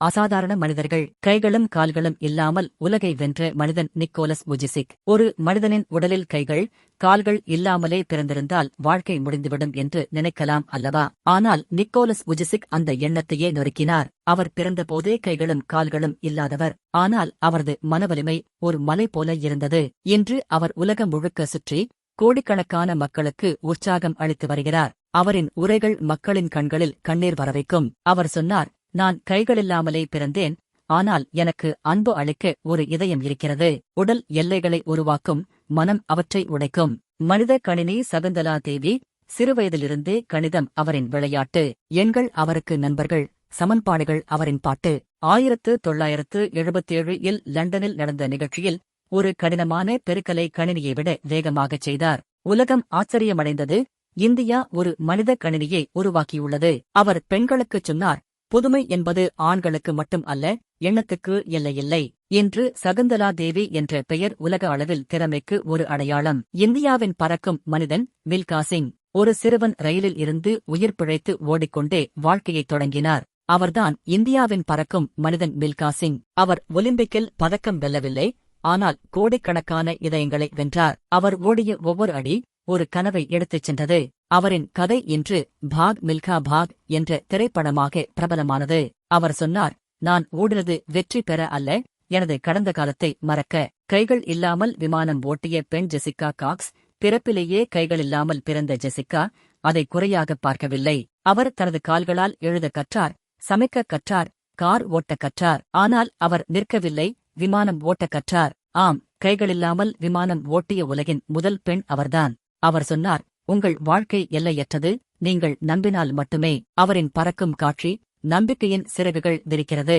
அசாதாரண மனிதர்கள் கைகளும் கால்களும் இல்லாமல் உலகை வென்ற மனிதன் நிக்கோலஸ் புஜிசிக் ஒரு மனிதனின் உடலில் கைகள் கால்கள் இல்லாமலே பிறந்திருந்தால் வாழ்க்கை முடிந்துவிடும் என்று நினைக்கலாம் அல்லவா? ஆனால் நிக்கோலஸ் புஜிசிக் அந்த எண்ணத்தையே நொறுக்கினார். அவர் பிறந்தபோதே கைகளும் கால்களும் இல்லாதவர். ஆனால் அவரது மனவலிமை ஒரு மலை போல இருந்தது. இன்று அவர் உலகம் முழுக்க சுற்றி கோடிக்கணக்கான மக்களுக்கு உற்சாகம் அளித்து வருகிறார். அவரின் உரைகள் மக்களின் கண்களில் கண்ணீர் வரவைக்கும். அவர் சொன்னார் நான் கைகளில்லாமலே பிறந்தேன் ஆனால் எனக்கு அன்பு அளிக்க ஒரு இதயம் இருக்கிறது. உடல் எல்லைகளை உருவாக்கும் மனம் அவற்றை உடைக்கும். மனித கணினி சகுந்தலா தேவி சிறுவயதிலிருந்தே கணிதம் அவரின் விளையாட்டு. எண்கள் அவருக்கு நண்பர்கள் சமன்பாடுகள் அவரின் பாட்டு. ஆயிரத்து தொள்ளாயிரத்து எழுபத்தேழு இல் லண்டனில் நடந்த நிகழ்ச்சியில் ஒரு கடினமான பெருக்கலை கணினியை விட வேகமாகச் செய்தார். உலகம் ஆச்சரியமடைந்தது. இந்தியா ஒரு மனித கணினியை உருவாக்கியுள்ளது. அவர் பெண்களுக்குச் சொன்னார் புதுமை என்பது ஆண்களுக்கு மட்டும் அல்ல எண்ணத்துக்கு எல்லையில்லை இன்று சகுந்தலா தேவி என்ற பெயர் உலக அளவில் திறமைக்கு ஒரு அடையாளம். இந்தியாவின் பறக்கும் மனிதன் மில்கா சிங். ஒரு சிறுவன் ரயிலில் இருந்து உயிர் பிழைத்து ஓடிக்கொண்டே வாழ்க்கையைத் தொடங்கினார். அவர்தான் இந்தியாவின் பறக்கும் மனிதன் மில்கா சிங். அவர் ஒலிம்பிக்கில் பதக்கம் வெல்லவில்லை ஆனால் கோடிக்கணக்கான இதயங்களை வென்றார். அவர் ஓடிய ஒவ்வொரு அடி ஒரு கனவை எடுத்துச் சென்றது. அவரின் கதை இன்று பாக் மில்கா பாக் என்ற திரைப்படமாக பிரபலமானது. அவர் சொன்னார் நான் ஓடினது வெற்றி பெற அல்ல எனது கடந்த காலத்தை மறக்க. கைகள் இல்லாமல் விமானம் ஓட்டிய பெண் ஜெசிகா காக்ஸ் பிறப்பிலேயே கைகளில்லாமல் பிறந்த ஜெசிகா அதை குறையாக பார்க்கவில்லை. அவர் தனது கால்களால் எழுத கற்றார் சமைக்க கற்றார் கார் ஓட்ட கற்றார். ஆனால் அவர் நிற்கவில்லை விமானம் ஓட்ட கற்றார். ஆம் கைகளில்லாமல் விமானம் ஓட்டிய உலகின் முதல் பெண் அவர்தான். அவர் சொன்னார் உங்கள் வாழ்க்கை எல்லையற்றது நீங்கள் நம்பினால் மட்டுமே அவரின் பறக்கும் காட்சி நம்பிக்கையின் சிறகுகள் விரிக்கிறது